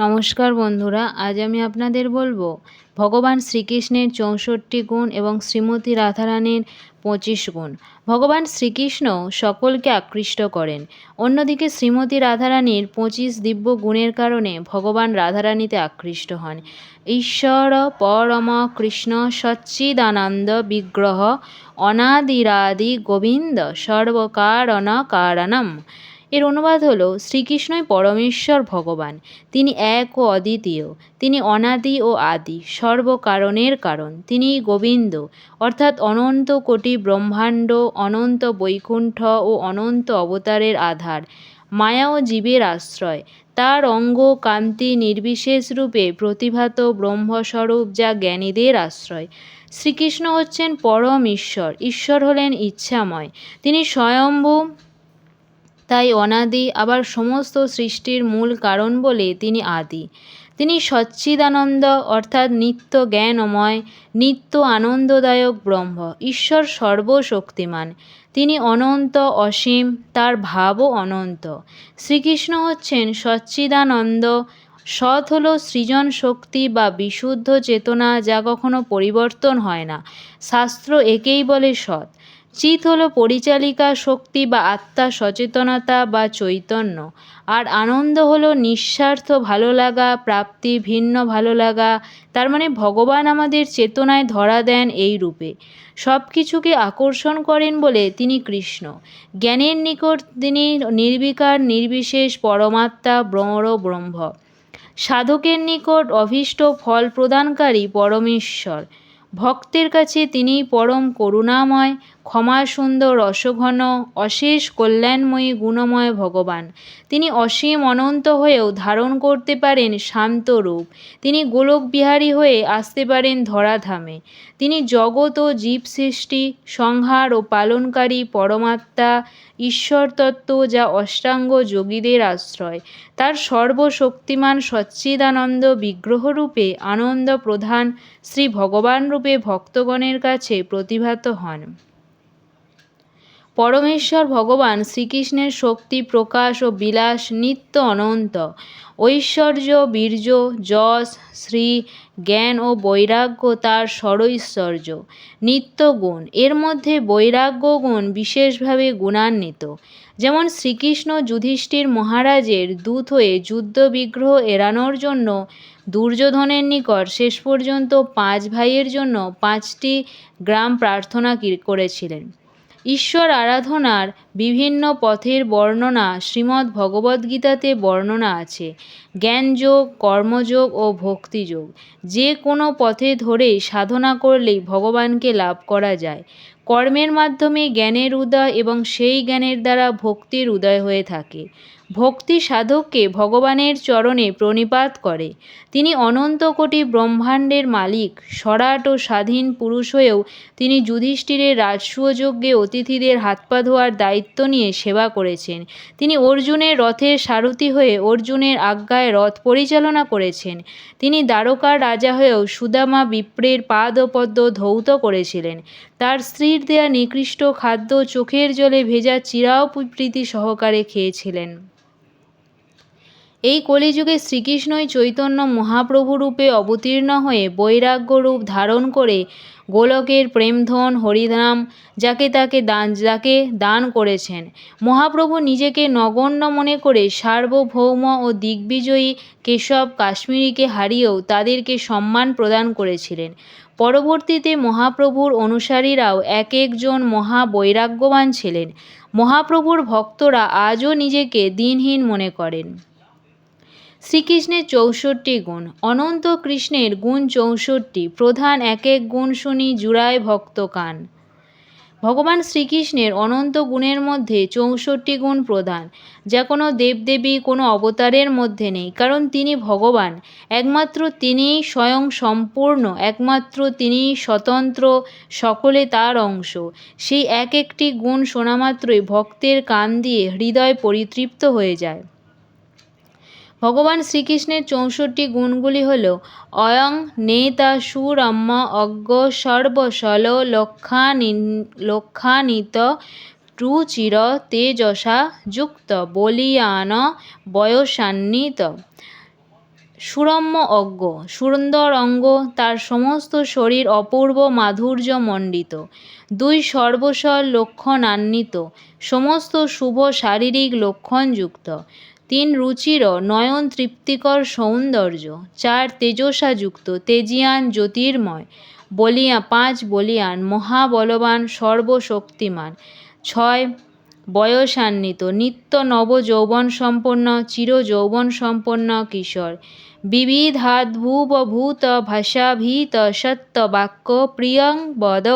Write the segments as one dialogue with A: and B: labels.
A: নমস্কার বন্ধুরা, আজ আমি আপনাদের বলব, ভগবান শ্রীকৃষ্ণের চৌষট্টি গুণ এবং শ্রীমতী রাধারানীর পঁচিশ গুণ। ভগবান শ্রীকৃষ্ণ সকলকে আকৃষ্ট করেন। অন্যদিকে শ্রীমতী রাধারানীর পঁচিশ দিব্য গুণের কারণে ভগবান রাধারানীতে আকৃষ্ট হন। ঈশ্বর পরম কৃষ্ণ সচ্চিদানন্দ বিগ্রহ অনাদিরাদি গোবিন্দ সর্বকারণ কারণম এর অনুবাদ হলো শ্রীকৃষ্ণই পরমেশ্বর ভগবান। তিনি এক ও অদ্বিতীয়। তিনি অনাদি ও আদি, সর্বকারণের কারণ। তিনি গোবিন্দ, অর্থাৎ অনন্ত কোটি ব্রহ্মাণ্ড, অনন্ত বৈকুণ্ঠ ও অনন্ত অবতারের আধার। মায়া ও জীবের আশ্রয়। তার অঙ্গ কান্তি নির্বিশেষ রূপে প্রতিভাত ব্রহ্মস্বরূপ যা জ্ঞানীদের আশ্রয়। শ্রীকৃষ্ণ হচ্ছেন পরম ঈশ্বর। ঈশ্বর হলেন ইচ্ছাময়। তিনি স্বয়ম্ভূ তাই অনাদি আবার সমস্ত সৃষ্টির মূল কারণ বলে তিনি আদি। তিনি সচ্চিদানন্দ অর্থাৎ নিত্য জ্ঞানময়, নিত্য আনন্দদায়ক ব্রহ্ম, ঈশ্বর সর্বশক্তিমান। তিনি অনন্ত, অসীম, তার ভাবও অনন্ত। শ্রীকৃষ্ণ হচ্ছেন সচ্চিদানন্দ, সৎ হল সৃজন শক্তি বা বিশুদ্ধ চেতনা যা কখনো পরিবর্তন হয় না। শাস্ত্র একেই বলে সৎ। চিত হলো পরিচালিকা শক্তি বা আত্মা সচেতনতা বা চৈতন্য। আর আনন্দ হলো নিঃস্বার্থ ভালো লাগা, প্রাপ্তি ভিন্ন ভালো লাগা। তার মানে ভগবান আমাদের চেতনায় ধরা দেন এই রূপে। সব কিছুকে আকর্ষণ করেন বলে তিনি কৃষ্ণ। জ্ঞানের নিকট তিনি নির্বিকার, নির্বিশেষ, পরমাত্মা, ব্রহ্ম ব্রহ্ম। সাধকের নিকট অভীষ্ট ফল প্রদানকারী পরমেশ্বর। ভক্তের কাছে তিনি পরম করুণাময় ক্ষমা সুন্দর রসঘন অশেষ কল্যাণময়ী, গুণময় ভগবান। তিনি অসীম অনন্ত হয়েও ধারণ করতে পারেন শান্ত রূপ। তিনি গোলক বিহারী হয়ে আসতে পারেন ধরাধামে। তিনি জগৎ ও জীব সৃষ্টি, সংহার ও পালনকারী পরমাত্মা, ঈশ্বর তত্ত্ব যা অষ্টাঙ্গ যোগীদের আশ্রয়। তার সর্বশক্তিমান সচ্চিদানন্দ বিগ্রহরূপে আনন্দ প্রধান শ্রী ভগবান রূপে ভক্তগণের কাছে প্রতিভাত হন। পরমেশ্বর ভগবান শ্রীকৃষ্ণের শক্তি, প্রকাশ ও বিলাস নিত্য অনন্ত। ঐশ্বর্য, বীর্য, যশ, শ্রী, জ্ঞান ও বৈরাগ্য তার স্বরৈশ্বর্য নিত্য গুণ। এর মধ্যে বৈরাগ্য গুণ বিশেষভাবে গুণান্বিত। যেমন শ্রীকৃষ্ণ যুধিষ্ঠির মহারাজের দূত হয়ে যুদ্ধ বিগ্রহ এড়ানোর জন্য দুর্যোধনের নিকট শেষ পর্যন্ত পাঁচ ভাইয়ের জন্য পাঁচটি গ্রাম প্রার্থনা করেছিলেন। ঈশ্বর আরাধনার বিভিন্ন পথের বর্ণনা শ্রীমদ্ ভগবদ্গীতাতে বর্ণনা আছে। জ্ঞানযোগ, কর্মযোগ ও ভক্তিযোগ। যে কোনো পথে ধরে সাধনা করলেই ভগবানকে লাভ করা যায়। কর্মের মাধ্যমে জ্ঞানের উদয় এবং সেই জ্ঞানের দ্বারা ভক্তির উদয় হয়ে থাকে। ভক্তি সাধককে ভগবানের চরণে প্রণিপাত করে। তিনি অনন্ত কোটি ব্রহ্মাণ্ডের মালিক, সরাট ও স্বাধীন পুরুষ হয়েও তিনি যুধিষ্ঠিরের রাজসূয়যজ্ঞে অতিথিদের হাত পা ধোয়ার দায়িত্ব নিয়ে সেবা করেছেন। তিনি অর্জুনের রথের সারথি হয়ে অর্জুনের আজ্ঞায় রথ পরিচালনা করেছেন। তিনি দ্বারকার রাজা হয়েও সুদামা বিপ্রের পাদ ও পদ্ম ধৌত করেছিলেন। তার স্ত্রীর দেয়া নিকৃষ্ট খাদ্য চোখের জলে ভেজা চিরাও প্রীতি সহকারে খেয়েছিলেন। এই কলিযুগে শ্রীকৃষ্ণই চৈতন্য মহাপ্রভু রূপে অবতীর্ণ হয়ে বৈরাগ্য রূপ ধারণ করে গোলকের প্রেমধন হরিধাম, যাকে তাকে দান, যাকে দান করেছেন। মহাপ্রভু নিজেকে নগণ্য মনে করে সার্বভৌম ও দিগ্বিজয়ী কেশব কাশ্মীরিকে হারিয়েও তাদেরকে সম্মান প্রদান করেছিলেন। পরবর্তীতে মহাপ্রভুর অনুসারীরাও এক একজন মহা বৈরাগ্যবান ছিলেন। মহাপ্রভুর ভক্তরা আজও নিজেকে দিনহীন মনে করেন। শ্রীকৃষ্ণের চৌষট্টি গুণ, অনন্ত কৃষ্ণের গুণ চৌষট্টি, প্রধান এক এক গুণ শুনি জুড়ায় ভক্ত কান ভগবান শ্রীকৃষ্ণের অনন্ত গুণের মধ্যে চৌষট্টি গুণ প্রধান। যা কোনো দেবদেবী, কোনো অবতারের মধ্যে নেই, কারণ তিনি ভগবান। একমাত্র তিনিই স্বয়ং সম্পূর্ণ, একমাত্র তিনিই স্বতন্ত্র, সকলে তার অংশ। সেই এক একটি গুণ শোনামাত্রই ভক্তের কান দিয়ে হৃদয় পরিতৃপ্ত হয়ে যায়। ভগবান শ্রীকৃষ্ণের চৌষট্টি গুণগুলি হল অয়ং, নেতা সুরম্য অজ্ঞ সর্বসল লক্ষানি লক্ষানিত রুচির তেজসা, যুক্ত, বলিয়ান, বয়সান্বিত। সুরম্য অজ্ঞ, সুন্দর অঙ্গ, তার সমস্ত শরীর অপূর্ব মাধুর্য মণ্ডিত দুই সর্বস্বর লক্ষণান্বিত সমস্ত শুভ শারীরিক লক্ষণযুক্ত। তিন রুচির নয়ন তৃপ্তিকর সৌন্দর্য। চার তেজসাযুক্ত, তেজিয়ান জ্যোতির্ময়। বলিয়া পাঁচ বলিয়ান মহাবলবান সর্বশক্তিমান। ছয় বয়সান্বিত, নিত্য নব যৌবন সম্পন্ন চির যৌবন সম্পন্ন কিশোর। বিবিধাদ্ভুবভূত ভাষাভীত সত্য বাক্য প্রিয়ং বদ।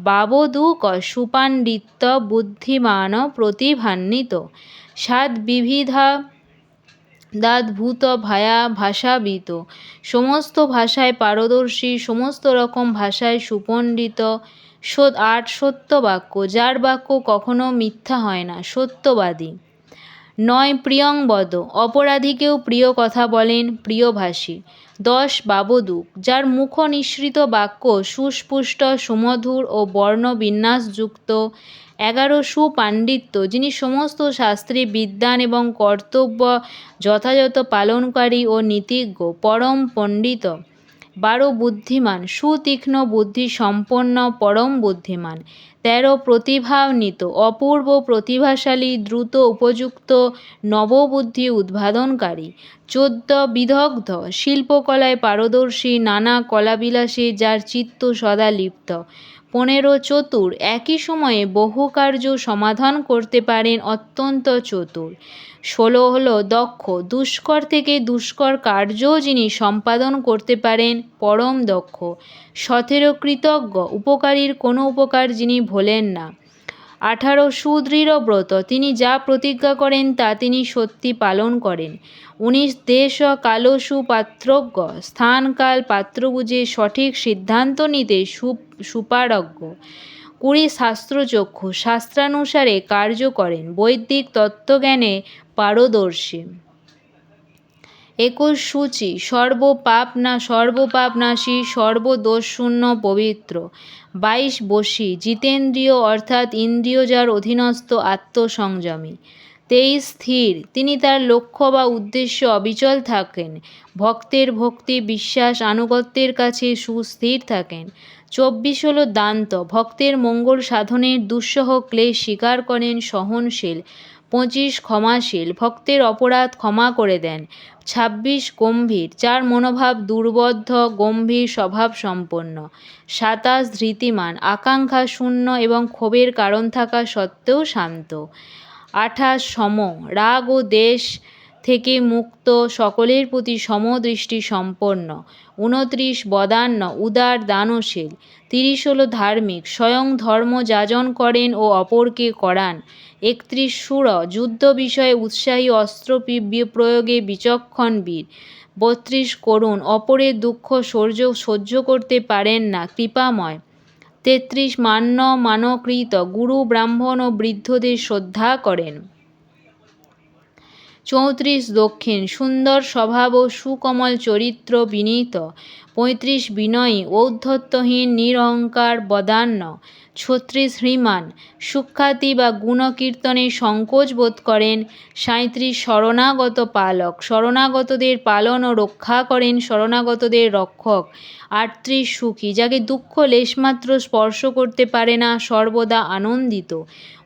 A: বাবদূক সুপাণ্ডিত্য বুদ্ধিমান প্রতিভান্বিত। সাত বিবিধা দাদ্ভূত ভায়া ভাষাবিত। সমস্ত ভাষায় পারদর্শী, সমস্ত রকম ভাষায় সুপণ্ডিত। আট সত্য বাক্য যার বাক্য কখনো মিথ্যা হয় না, সত্যবাদী। নয় প্রিয়ংবদ, অপরাধীকেও প্রিয় কথা বলেন প্রিয়ভাষী। দশ বাবদুক, যার মুখ নিঃসৃত বাক্য সুস্পুষ্ট, সুমধুর ও বর্ণবিন্যাসযুক্ত। এগারো সুপাণ্ডিত্য যিনি সমস্ত শাস্ত্রে বিদ্বান এবং কর্তব্য যথাযথ পালনকারী ও নীতিজ্ঞ, পরম পণ্ডিত। বারো বুদ্ধিমান, সুতীক্ষ্ণ বুদ্ধি, সম্পন্ন, পরম বুদ্ধিমান। তেরো প্রতিভান্বিত, অপূর্ব প্রতিভাশালী, দ্রুত উপযুক্ত, নববুদ্ধি উদ্ভাবনকারী। চোদ্দ বিদগ্ধ, শিল্পকলায় পারদর্শী, নানা কলাবিলাসে যার চিত্ত সদা লিপ্ত। পনেরো চতুর একই সময়ে বহু কার্য সমাধান করতে পারেন অত্যন্ত চতুর। ষোলো হল দক্ষ, দুষ্কর থেকে দুষ্কর কার্যও যিনি সম্পাদন করতে পারেন পরম দক্ষ। সতেরো কৃতজ্ঞ, উপকারীর কোনো উপকার যিনি ভোলেন না। আঠারো সুদৃঢ় ব্রত। তিনি যা প্রতিজ্ঞা করেন, তা তিনি সত্যি পালন করেন। উনিশ দেশ কালো সুপাত্রজ্ঞ। স্থানকাল পাত্র বুঝে সঠিক সিদ্ধান্ত নিতে সু সুপারজ্ঞ। কুড়ি শাস্ত্রচক্ষু। শাস্ত্রানুসারে কার্য করেন। বৈদিক তত্ত্বজ্ঞানে পারদর্শী। একুশ সূচি সর্বপাপ না সর্বপাপ নাশী সর্বদোষশূন্য, পবিত্র। বাইশ বশী, জিতেন্দ্রিয়, অর্থাৎ ইন্দ্রিয় যার অধীনস্থ আত্মসংযমী। তেইশ স্থির, তিনি তার লক্ষ্য বা উদ্দেশ্য অবিচল থাকেন। ভক্তের ভক্তি, বিশ্বাস, আনুগত্যের কাছে সুস্থির থাকেন। চব্বিশ হল দান্ত, ভক্তের মঙ্গল সাধনের দুঃসহ ক্লেশ স্বীকার করেন সহনশীল। পঁচিশ ক্ষমাশীল, ভক্তের অপরাধ ক্ষমা করে দেন। ছাব্বিশ গম্ভীর, যার মনোভাব দুর্বদ্ধ গম্ভীর স্বভাব সম্পন্ন। সাতাশ ধৃতিমান, আকাঙ্ক্ষা শূন্য এবং ক্ষোভের কারণ থাকা সত্ত্বেও শান্ত। আঠাশ সম, রাগ ও দেশ থেকে মুক্ত, সকলের প্রতি সমদৃষ্টি সম্পন্ন। উনত্রিশ বদান্ন উদার, দানশীল। তিরিশ হল ধার্মিক, স্বয়ং ধর্ম যাজন করেন ও অপরকে করান। একত্রিশ সুর, যুদ্ধ বিষয়ে উৎসাহী অস্ত্র প্রয়োগে বিচক্ষণ বীর। বত্রিশ করুণ, অপরের দুঃখ সহ্য সহ্য করতে পারেন না, কৃপাময়। তেত্রিশ মান্য মানকৃত, গুরু, ব্রাহ্মণ ও বৃদ্ধদের শ্রদ্ধা করেন। চৌত্রিশ দক্ষিণ সুন্দর স্বভাব ও সুকমল চরিত্র বিনীত। পঁয়ত্রিশ বিনয়ী ঔদ্ধত্যহীন নিরহংকার বদান্য। ছত্রিশ হ্রীমান সুখ্যাতি বা গুণকীর্তনে সংকোচ বোধ করেন সাঁত্রিশ শরণাগত পালক। শরণাগতদের পালন ও রক্ষা করেন শরণাগতদের রক্ষক। আটত্রিশ সুখী, যাকে দুঃখ লেশমাত্র স্পর্শ করতে পারে না, সর্বদা আনন্দিত।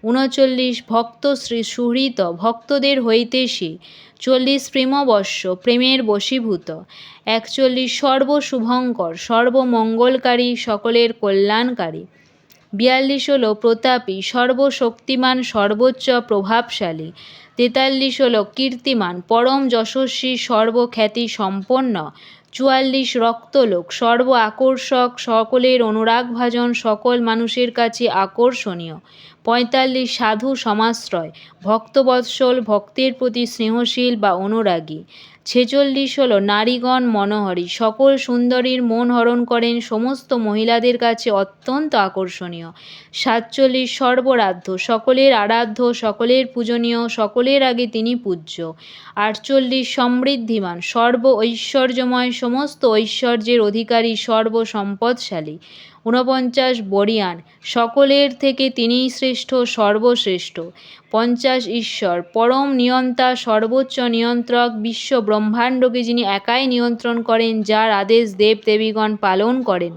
A: উনচল্লিশ, ভক্ত শ্রী সুহৃত, ভক্তদের হইতে সে। চল্লিশ, প্রেমবশ্য, প্রেমের বশীভূত। একচল্লিশ, সর্বশুভঙ্কর, সর্বমঙ্গলকারী, সকলের কল্যাণকারী। বিয়াল্লিশ হলো প্রতাপী, সর্বশক্তিমান, সর্বোচ্চ প্রভাবশালী। তেতাল্লিশ হলো কীর্তিমান, পরম যশস্বী, সর্বখ্যাতি সম্পন্ন। চুয়াল্লিশ রক্তলোক, সর্ব আকর্ষক, সকলের অনুরাগভাজন সকল মানুষের কাছে আকর্ষণীয়। পঁয়তাল্লিশ সাধু সমাশ্রয়, ভক্তবৎসল, ভক্তের প্রতি স্নেহশীল বা অনুরাগী। ছেচল্লিশ হল নারীগণ মনোহরী। সকল সুন্দরীর মন হরণ করেন, সমস্ত মহিলাদের কাছে অত্যন্ত আকর্ষণীয়। সাতচল্লিশ সর্বরাধ্য, সকলের আরাধ্য, সকলের পূজনীয়, সকলের আগে তিনি পূজ্য। আটচল্লিশ সমৃদ্ধিমান, সর্ব ঐশ্বর্যময়, সমস্ত ঐশ্বর্যের অধিকারী সর্বসম্পদশালী ঊনপঞ্চাশ বরিয়ান, সকলের থেকে তিনিই শ্রেষ্ঠ, সর্বশ্রেষ্ঠ। পঞ্চাশ ঈশ্বর, পরম নিয়ন্তা, সর্বোচ্চ নিয়ন্ত্রক, বিশ্ব ব্রহ্মাণ্ডকে যিনি একাই নিয়ন্ত্রণ করেন, যার আদেশ দেব দেবীগণ পালন করেন।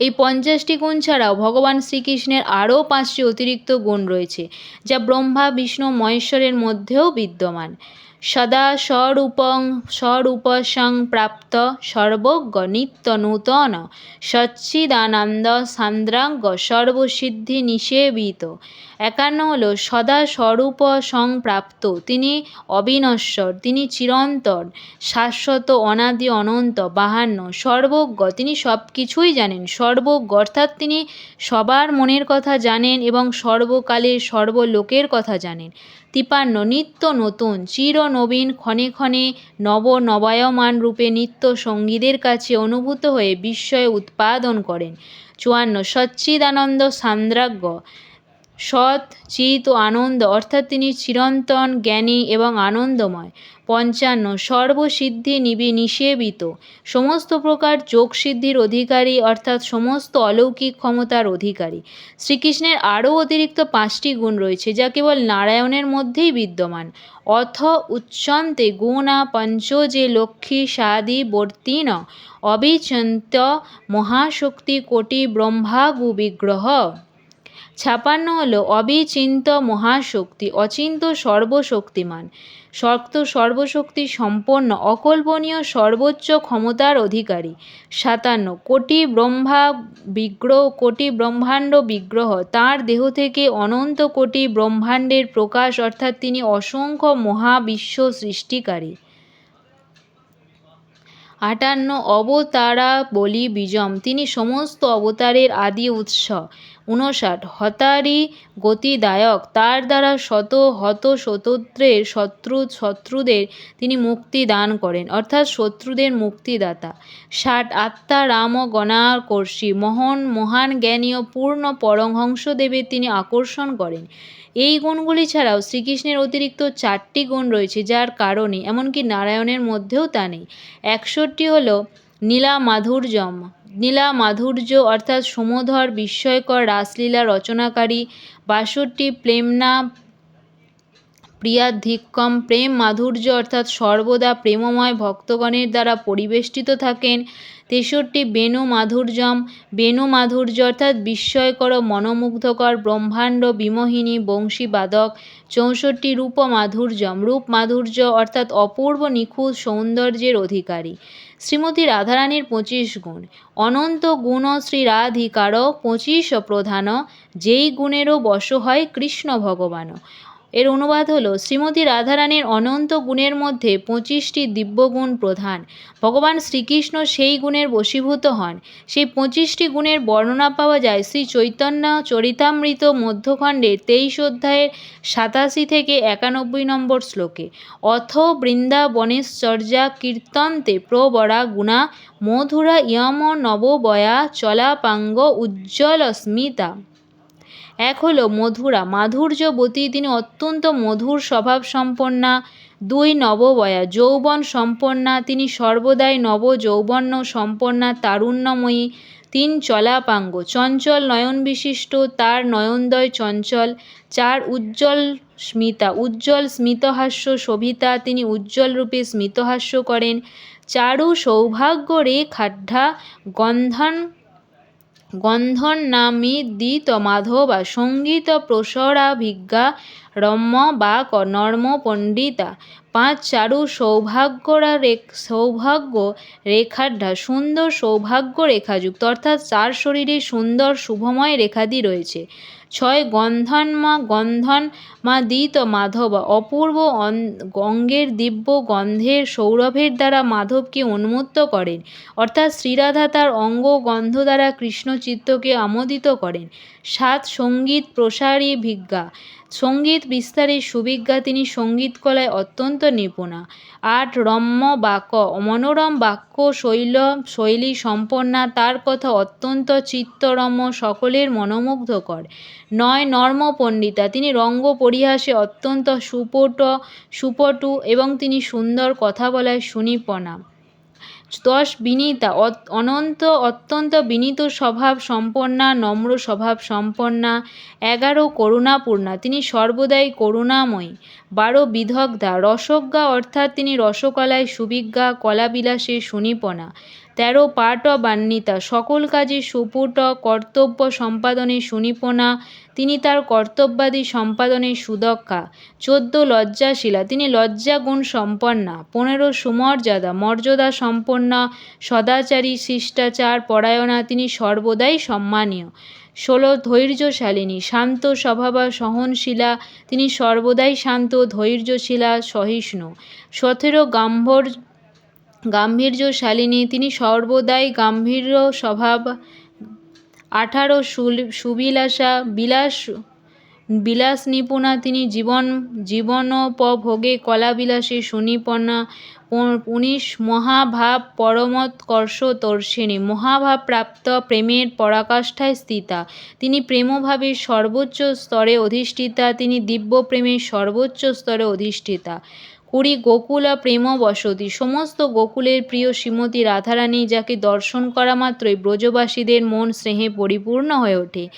A: এই পঞ্চাশটি গুণ ছাড়াও ভগবান শ্রীকৃষ্ণের আরও পাঁচটি অতিরিক্ত গুণ রয়েছে, যা ব্রহ্মা, বিষ্ণু, মহেশ্বরের মধ্যেও বিদ্যমান। সদা স্বরূপং স্বরূপসং প্রাপ্ত সর্বজ্ঞ নিত্য নূতন সচ্চিদানন্দ সান্দ্রাঙ্গ সর্বসিদ্ধি নিষেবিত একান্ন হলো, সদা স্বরূপ সংপ্রাপ্ত, তিনি অবিনশ্বর, তিনি চিরন্তন, শাশ্বত, অনাদি, অনন্ত, বাহান্ন, সর্বজ্ঞ, তিনি সব কিছুই জানেন, সর্বজ্ঞ অর্থাৎ তিনি সবার মনের কথা জানেন এবং সর্বকালের সর্বলোকের কথা জানেন। তিপান্ন, নিত্য নতুন, চির নবীন, ক্ষণে ক্ষণে নব নবায়মান রূপে নিত্য সঙ্গীদের কাছে অনুভূত হয়ে বিস্ময় উৎপাদন করেন। চুয়ান্ন, সচ্চিদানন্দ সান্দ্রাজ্ঞ সৎ, চিত ও আনন্দ, অর্থাৎ তিনি চিরন্তন, জ্ঞানী এবং আনন্দময়। পঞ্চান্ন, সর্বসিদ্ধি নিবি নিষেবিত। সমস্ত প্রকার যোগসিদ্ধির অধিকারী, অর্থাৎ সমস্ত অলৌকিক ক্ষমতার অধিকারী। শ্রীকৃষ্ণের আরও অতিরিক্ত পাঁচটি গুণ রয়েছে, যা কেবল নারায়ণের মধ্যেই বিদ্যমান। অথ উচ্চন্তে গুণা পঞ্চ যে লক্ষ্মী সাদি বর্তিন। অবিচন্ত মহাশক্তি কোটি ব্রহ্মাগু বিগ্রহ। ছাপান্ন হলো অবিচিন্ত মহাশক্তি, অচিন্ত সর্বশক্তিমান। শক্ত সর্বশক্তি সম্পন্ন, অকল্পনীয় সর্বোচ্চ ক্ষমতার অধিকারী। সাতান্ন, কোটি ব্রহ্মা বিগ্রহ, কোটি ব্রহ্মাণ্ড বিগ্রহ। তার দেহ থেকে অনন্ত কোটি ব্রহ্মাণ্ডের প্রকাশ, অর্থাৎ তিনি অসংখ্য মহাবিশ্ব সৃষ্টিকারী। আটান্ন অবতারা বলি বীজম। তিনি সমস্ত অবতারের আদি উৎস। ঊনষাট। হতারি গতিদায়ক, তার দ্বারা শত হত শতদ্রের শত্রু, শত্রুদের তিনি মুক্তি দান করেন, অর্থাৎ শত্রুদের মুক্তিদাতা। ষাট, আত্মা রাম গণাকর্ষী, মহান মহান জ্ঞানীয় পূর্ণ পরমহংসদেবের তিনি আকর্ষণ করেন। এই গুণগুলি ছাড়াও শ্রীকৃষ্ণের অতিরিক্ত চারটি গুণ রয়েছে, যার কারণে, এমনকি নারায়ণের মধ্যেও তা নেই। একষট্টি হল নীলা মাধুর্যম নীলা মাধুর্য অর্থাৎ সমধর, বিস্ময়কর রাসলীলা রচনাকারী বাষট্টি প্রেমনা প্রিয়াধিক্যম প্রেম মাধুর্য অর্থাৎ সর্বদা প্রেমময় ভক্তগণের দ্বারা পরিবেষ্টিত থাকেন। তেষট্টি বেণু মাধুর্যম বেণু মাধুর্য অর্থাৎ বিস্ময়কর, মনোমুগ্ধকর, ব্রহ্মাণ্ড বিমোহিনী বংশীবাদক চৌষট্টি রূপ মাধুর্যম। রূপ মাধুর্য অর্থাৎ অপূর্ব নিখুঁত সৌন্দর্যের অধিকারী। শ্রীমতী রাধারানীর পঁচিশ গুণ। অনন্ত গুণ শ্রী রাধিকার পঁচিশ প্রধান, যেই গুণেরও বশ হয় কৃষ্ণ ভগবান এর অনুবাদ হলো শ্রীমতী রাধারানীর অনন্ত গুণের মধ্যে পঁচিশটি দিব্যগুণ প্রধান। ভগবান শ্রীকৃষ্ণ সেই গুণের বশীভূত হন। সেই পঁচিশটি গুণের বর্ণনা পাওয়া যায় শ্রী চৈতন্য চরিতামৃত মধ্যখণ্ডের তেইশ অধ্যায়ের সাতাশি থেকে একানব্বই নম্বর শ্লোকে, অথ বৃন্দাবনেশ্চর্যা কীর্তন্তে প্রবরা গুণা মধুরা ইয়ম নববয়া চলাপাঙ্গ উজ্জ্বল স্মিতা এক হলো মধুরা। মাধুর্যবতী তিনি অত্যন্ত মধুর স্বভাব সম্পন্না দুই নববয়া। যৌবন সম্পন্না, তিনি সর্বদাই নব যৌবন্য সম্পন্না, তারুণ্যময়ী, তিন চলাপাঙ্গ। চঞ্চল নয়ন বিশিষ্ট তার নয়নদয় চঞ্চল, চার উজ্জ্বল স্মিতা। উজ্জ্বল স্মিতহাস্য শোভিতা, তিনি উজ্জ্বল রূপে স্মিতহাস্য করেন। চারু সৌভাগ্য খাড্ডা গন্ধন গন্ধর্নামিদিত মাধবা সংগীত প্রসরাভিজ্ঞা রম্য বা নর্ম পণ্ডিতা। পাঁচ চারু সৌভাগ্যরা সৌভাগ্য রেখাঢ্যা সুন্দর সৌভাগ্য রেখাযুক্ত, অর্থাৎ চার শরীরে সুন্দর শুভময় রেখাদি রয়েছে। ছয় গন্ধন্মা গন্ধন মা দিত মাধব। অপূর্ব অঙ্গের দিব্য গন্ধের সৌরভের দ্বারা মাধবকে উন্মুক্ত করেন। অর্থাৎ শ্রীরাধা তার অঙ্গ গন্ধ দ্বারা কৃষ্ণচিত্তকে আমোদিত করেন। সাত সংগীত প্রসারী ভিজ্ঞা। সংগীত বিস্তারের সুবিজ্ঞা তিনি সংগীত কলায় অত্যন্ত নিপুণা। আট রম্য বাক্য। মনোরম বাক্য, শৈল, শৈলী সম্পন্না, তার কথা অত্যন্ত চিত্তরম্য, সকলের মনোমুগ্ধকর। নয় নর্ম পণ্ডিতা। তিনি রঙ্গ পরিহাসে অত্যন্ত সুপট, সুপটু এবং তিনি সুন্দর কথা বলায় সুনিপনা। দশ বিনীতা অনন্ত, অত্যন্ত বিনীত স্বভাব সম্পন্না, নম্র স্বভাব সম্পন্না, এগারো করুণাপূর্ণা। তিনি সর্বদাই করুণাময়ী, বারো বিধগ্ধা। রসজ্ঞা অর্থাৎ তিনি রসকলায় সুবিজ্ঞা, কলাবিলাসে সুনিপনা। তেরো পাটবান্বিতা সকল কাজে সুপুট কর্তব্য সম্পাদনে সুনিপুণা, তিনি তার কর্তব্যাদি সম্পাদনে সুদক্ষা চোদ্দ লজ্জাশীলা, তিনি লজ্জা গুণ সম্পন্না। পনেরো সুমর্যাদা, মর্যাদা সম্পন্না, সদাচারী, শিষ্টাচার, পরায়ণা, তিনি সর্বদাই সম্মানীয়। ষোলো ধৈর্যশালিনী, শান্ত স্বভাবা, সহনশীলা, তিনি সর্বদাই শান্ত ধৈর্যশীলা, সহিষ্ণু। সতেরো গাম্ভর গাম্ভীর্যশালিনী তিনি সর্বদাই গাম্ভীর্য স্বভাব, আঠারো সুবিলাসা, বিলাস বিলাস নিপুণা, তিনি জীবন, জীবনোপভোগে কলাবিলাসে, সুনিপুণা উ- উনিশ মহাভাব পরমোৎকর্ষ তর্ষিণী মহাভাব প্রাপ্ত প্রেমের পরাকাষ্ঠায় স্থিতা, তিনি প্রেমভাবের সর্বোচ্চ স্তরে অধিষ্ঠিতা, তিনি দিব্য প্রেমের সর্বোচ্চ স্তরে অধিষ্ঠিতা। কুড়ি গোকুলা প্রেম বসতি সমস্ত গোকুলের প্রিয় শ্রীমতী রাধারানী যাকে দর্শন করা মাত্রই ব্রজবাসীদের মন স্নেহে পরিপূর্ণ হয়ে ওঠে।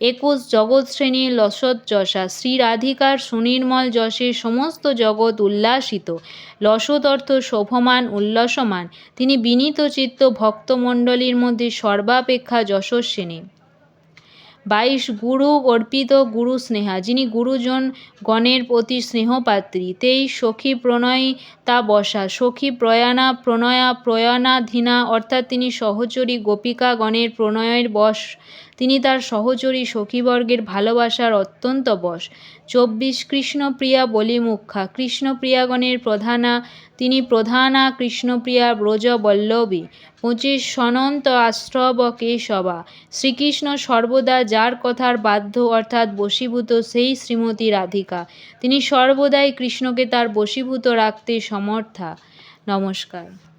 A: একুশ জগৎ শ্রেণির লসৎযশা শ্রী রাধিকার সুনির্মল যশে সমস্ত জগৎ উল্লাসিত। লসৎ অর্থ শোভমান, উল্লসমান। তিনি বিনীত চিত্ত ভক্তমণ্ডলীর মধ্যে সর্বাপেক্ষা যশস্বিনী। বাইশ গুরু অর্পিত গুরু স্নেহা, যিনি গুরুজন গণের প্রতি স্নেহপাত্রী। তেইশ সখী প্রণয়ী তা বসা, সখী প্রয়াণা প্রণয়া প্রয়াণাধীনা, অর্থাৎ তিনি সহচরী গোপিকাগণের প্রণয়ের বশ। তিনি তার সহচরী সখীবর্গের ভালোবাসার অত্যন্ত বশ। চব্বিশ কৃষ্ণপ্রিয়া বলিমুখা কৃষ্ণপ্রিয়াগণের প্রধানা তিনি প্রধানা কৃষ্ণপ্রিয়া ব্রজবল্লভী, পঁচিশ সনন্ত আশ্রব কেশবা শ্রীকৃষ্ণ সর্বদা যার কথার বাধ্য অর্থাৎ বশীভূত সেই শ্রীমতী রাধিকা। তিনি সর্বদাই কৃষ্ণকে তার বশীভূত রাখতে সমর্থা। নমস্কার।